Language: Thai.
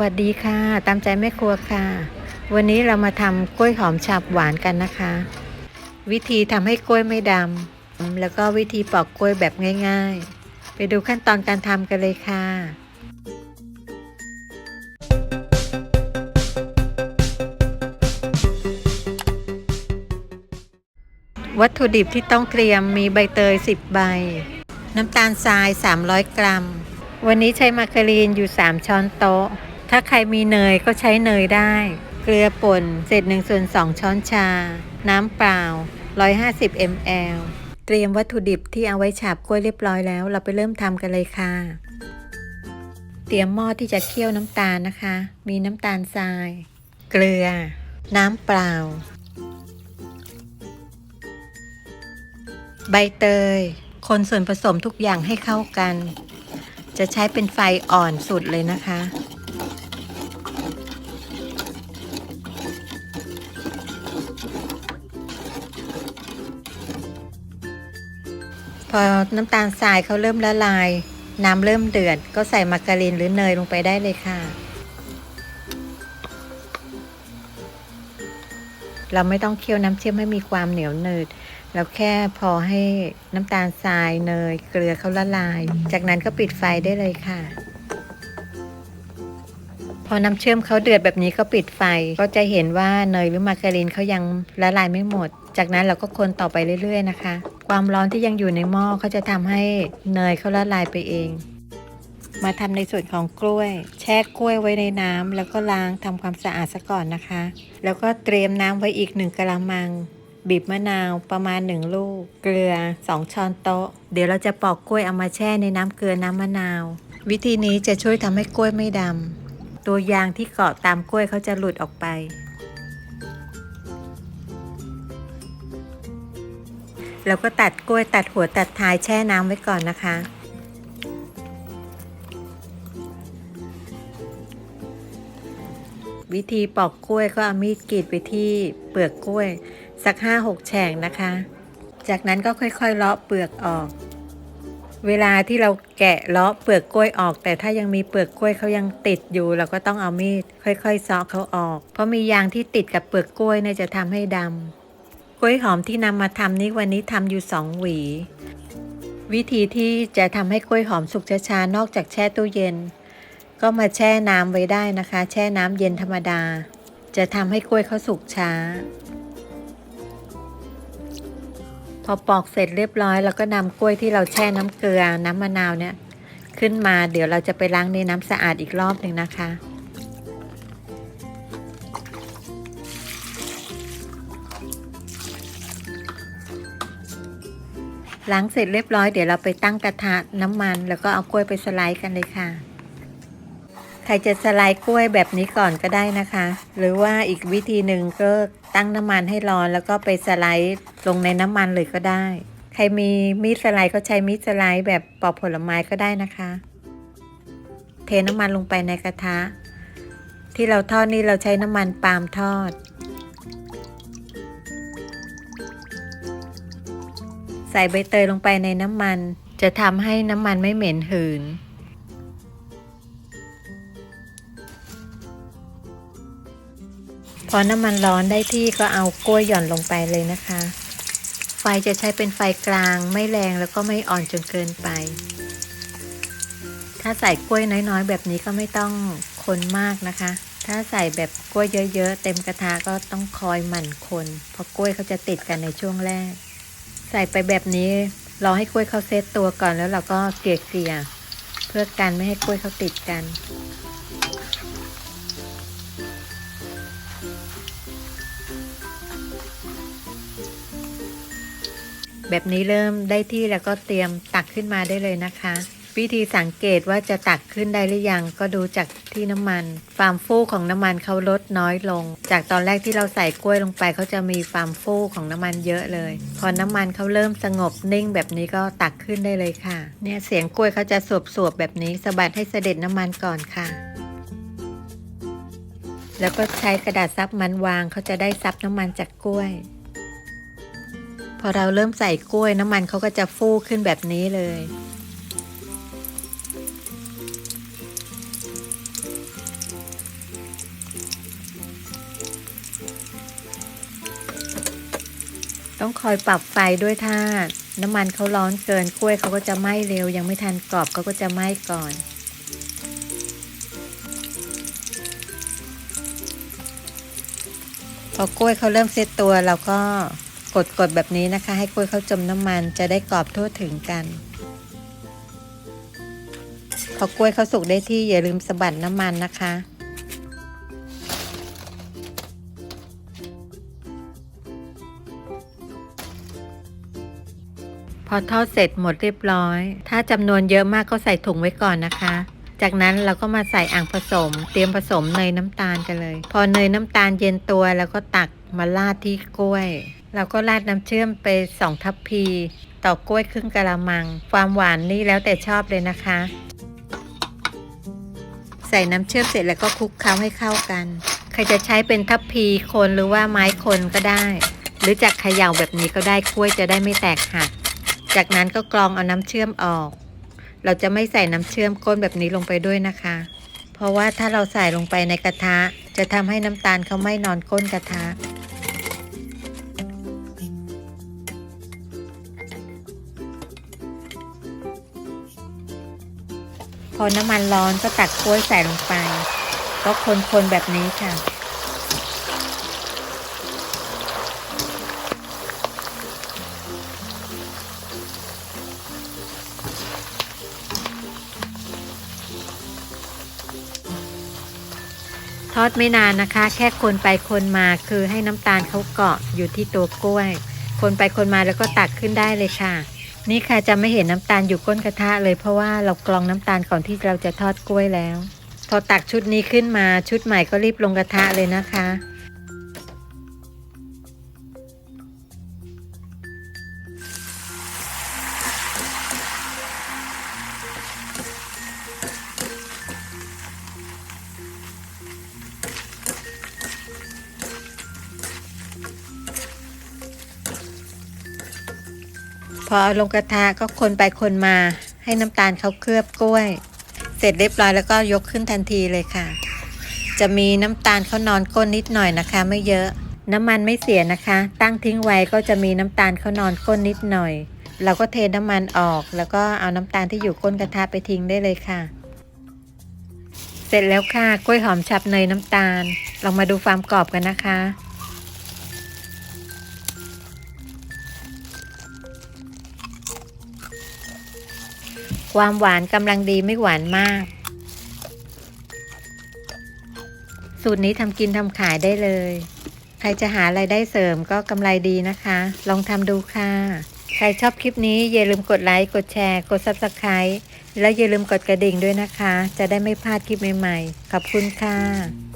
วัสดีค่ะ ตามใจแม่ครัวค่ะ วันนี้เรามาทำกล้วยหอมฉับหวานกันนะคะ วิธีทำให้กล้วยไม่ดำแล้วก็วิธีปอกกล้วยแบบง่าย ๆ ไปดูขั้นตอนการทำกันเลยค่ะวัตถุดิบที่ต้องเตรียมมีใบเตย 10 ใบ น้ำตาลทราย 300 กรัม วันนี้ใช้มาการีนอยู่ 3 ช้อนโต๊ะ ถ้าใครมีเนยก็ใช้เนยได้ เกลือป่นเศษ1ส่วน2ช้อนชา น้ำเปล่า 150 ml เตรียมวัตถุดิบที่เอาไว้ฉาบกล้วยเรียบร้อยแล้ว เราไปเริ่มทำกันเลยค่ะ เตรียมหม้อที่จะเคี่ยวน้ำตาลนะคะ มีน้ำตาลทราย เกลือ น้ำเปล่า ใบเตย คนส่วนผสมทุกอย่างให้เข้ากัน จะใช้เป็นไฟอ่อนสุดเลยนะคะ พอน้ำตาลทรายเขาเริ่มละลาย น้ำเริ่มเดือด ก็ใส่มาการีนหรือเนยลงไปได้เลยค่ะ เราไม่ต้องเคี่ยวน้ำเชื่อมให้มีความเหนียวหนืดเราแค่พอให้น้ำตาลทรายเนย เกลือเขาละลาย จากนั้นก็ปิดไฟได้เลยค่ะ พอน้ำเชื่อมเขาเดือดแบบนี้ก็ปิดไฟ ก็จะเห็นว่าเนยหรือมาการีนเขายังละลายไม่หมด จากนั้นเราก็คนต่อไปเรื่อย ๆ นะคะ ความร้อนที่ยังอยู่ในหม้อเขาจะทำให้เนยเขาละลายไปเอง มาทำในส่วนของกล้วย แช่กล้วยไว้ในน้ำแล้วก็ล้างทำความสะอาดซะก่อนนะคะ แล้วก็เตรียมน้ำไว้อีกหนึ่งกะละมัง บีบมะนาวประมาณหนึ่งลูก เกลือ 2 ช้อนโต๊ะ เดี๋ยวเราจะปอกกล้วยเอามาแช่ในน้ำเกลือน้ำมะนาว วิธีนี้จะช่วยทำให้กล้วยไม่ดำตัวยางที่เกาะตามกล้วยเขาจะหลุดออกไป แล้วก็ตัดกล้วยตัดหัวตัดท้ายแช่น้ำไว้ก่อนนะคะ วิธีปอกกล้วยก็เอามีดกรีดไปที่เปลือกกล้วย สักห้าหกแฉกนะคะ จากนั้นก็ค่อยๆเลาะเปลือกออก เวลาที่เราแกะเลาะเปลือกกล้วยออก แต่ถ้ายังมีเปลือกกล้วยเขายังติดอยู่ เราก็ต้องเอามีด ค่อยๆซาะเขาออก เพราะมียางที่ติดกับเปลือกกล้วยเนี่ยจะทำให้ดำ ล้วยหอมที่นำมาทำนี้วันนี้ทำอยู่สองหวี วิธีที่จะทำให้กล้วยหอมสุกช้าๆนอกจากแช่ตู้เย็น ก็มาแช่น้ำไว้ได้นะคะ แช่น้ำเย็นธรรมดา จะทำให้กล้วยเขาสุกช้า พอปอกเสร็จเรียบร้อย แล้วก็นำกล้วยที่เราแช่น้ำเกลือน้ำมะนาวเนี่ย ขึ้นมาเดี๋ยวเราจะไปล้างในน้ำสะอาดอีกรอบหนึ่งนะคะ ล้างเสร็จเรียบร้อยเดี๋ยวเราไปตั้งกระทะน้ำมัน แล้วก็เอากล้วยไปสไลด์กันเลยค่ะ ใครจะสไลด์กล้วยแบบนี้ก่อนก็ได้นะคะ หรือว่าอีกวิธีหนึ่งก็ตั้งน้ำมันให้ร้อน แล้วก็ไปสไลด์ลงในน้ำมันเลยก็ได้ ใครมีมีดสไลด์ก็ใช้มีดสไลด์แบบปอกผลไม้ก็ได้นะคะ เทน้ำมันลงไปในกระทะ ที่เราทอดนี่เราใช้น้ำมันปาล์มทอด ใส่ใบเตยลงไปในน้ำมัน จะทำให้น้ำมันไม่เหม็นหืน พอน้ำมันร้อนได้ที่ก็เอากล้วยหย่อนลงไปเลยนะคะ ไฟจะใช้เป็นไฟกลางไม่แรงแล้วก็ไม่อ่อนจนเกินไป ถ้าใส่กล้วยน้อยๆ แบบนี้ก็ไม่ต้องคนมากนะคะ ถ้าใส่แบบกล้วยเยอะๆ เต็มกระทะก็ต้องคอยหมั่นคน เพราะกล้วยเขาจะติดกันในช่วงแรก ใส่ไปแบบนี้รอให้กล้วยเขาเซตตัวก่อนแล้วเราก็เกลี่ยเกลี่ยเพื่อกันไม่ให้กล้วยเขาติดกัน แบบนี้เริ่มได้ที่แล้วก็เตรียมตักขึ้นมาได้เลยนะคะ วิธีสังเกตว่าจะตักขึ้นได้หรือยังก็ดูจากที่น้ำมันความฟูของน้ำมันเขาลดน้อยลง จากตอนแรกที่เราใส่กล้วยลงไปเขาจะมีความฟูของน้ำมันเยอะเลย พอน้ำมันเขาเริ่มสงบนิ่งแบบนี้ก็ตักขึ้นได้เลยค่ะ เนี่ยเสียงกล้วยเขาจะสวบๆแบบนี้สะบัดให้เสด็จน้ำมันก่อนค่ะ แล้วก็ใช้กระดาษซับมันวางเขาจะได้ซับน้ำมันจากกล้วยพอเราเริ่มใส่กล้วยน้ำมันเขาก็จะฟูขึ้นแบบนี้เลย ต้องคอยปรับไฟด้วยถ้าน้ำมันเขาร้อนเกินกล้วยเขาก็จะไหม้เร็ว ยังไม่ทันกรอบเขาก็จะไหม้ก่อนพอกล้วยเขาเริ่มเซตตัวเราก็กดกดๆแบบนี้นะคะ ให้กล้วยเขาจมน้ำมันจะได้กรอบทั่วถึงกัน พอกล้วยเขาสุกได้ที่อย่าลืมสะบัดน้ำมันนะคะ อทอดเสร็จหมดเรียบร้อย ถ้าจำนวนเยอะมากก็ใส่ถุงไว้ก่อนนะคะ จากนั้นเราก็มาใส่อ่างผสม เตรียมผสมเนยน้ำตาลกันเลย พอเนยน้ำตาลเย็นตัวแล้วก็ตักมาราดที่กล้วย เราก็ราดน้ำเชื่อมไปสองทัพพี ต่อกล้วยครึ่งกะละมัง ความหวานนี่แล้วแต่ชอบเลยนะคะ ใส่น้ำเชื่อมเสร็จแล้วก็คลุกเคล้าให้เข้ากัน ใครจะใช้เป็นทัพพีคนหรือว่าไม้คนก็ได้ หรือจากเขย่าแบบนี้ก็ได้กล้วยจะได้ไม่แตกหัก จากนั้นก็กรองเอาน้ำเชื่อมออก เราจะไม่ใส่น้ำเชื่อมก้นแบบนี้ลงไปด้วยนะคะ เพราะว่าถ้าเราใส่ลงไปในกระทะ จะทำให้น้ำตาลเขาไม่นอนก้นกระทะพอน้ำมันร้อนก็ตักกล้วยใส่ลงไป ก็คนๆแบบนี้ค่ะ อดไม่นานนะคะ แค่คนไปคนมาคือให้น้ำตาลเขาเกาะอยู่ที่ตัวกล้วย คนไปคนมาแล้วก็ตักขึ้นได้เลยค่ะ นี่ค่ะจะไม่เห็นน้ำตาลอยู่ก้นกระทะเลยเพราะว่าเรากรองน้ำตาลก่อนที่เราจะทอดกล้วยแล้ว พอตักชุดนี้ขึ้นมาชุดใหม่ก็รีบลงกระทะเลยนะคะ อเอาลงกระทะก็คนไปคนมา ให้น้ำตาลเขาเคลือบกล้วย เสร็จเรียบร้อยแล้วก็ยกขึ้นทันทีเลยค่ะ จะมีน้ำตาลเขานอนก้นนิดหน่อยนะคะ ไม่เยอะ น้ำมันไม่เสียนะคะ ตั้งทิ้งไว้ก็จะมีน้ำตาลเขานอนก้นนิดหน่อย เราก็เทน้ำมันออก แล้วก็เอาน้ำตาลที่อยู่ก้นกระทะไปทิ้งได้เลยค่ะ เสร็จแล้วค่ะกล้วยหอมฉับเนยน้ำตาลลองมาดูความกรอบกันนะคะ ความหวานกำลังดีไม่หวานมาก สูตรนี้ทำกินทำขายได้เลย ใครจะหาไรายได้เสริมก็กำไรดีนะคะ ลองทำดูค่ะ ใครชอบคลิปนี้อย่าลืมกดไลค์ กดแชร์ กด Subscribe แล้วอย่าลืมกดกระดิ่งด้วยนะคะ จะได้ไม่พลาดคลิปใหม่ๆ ขอบคุณค่ะ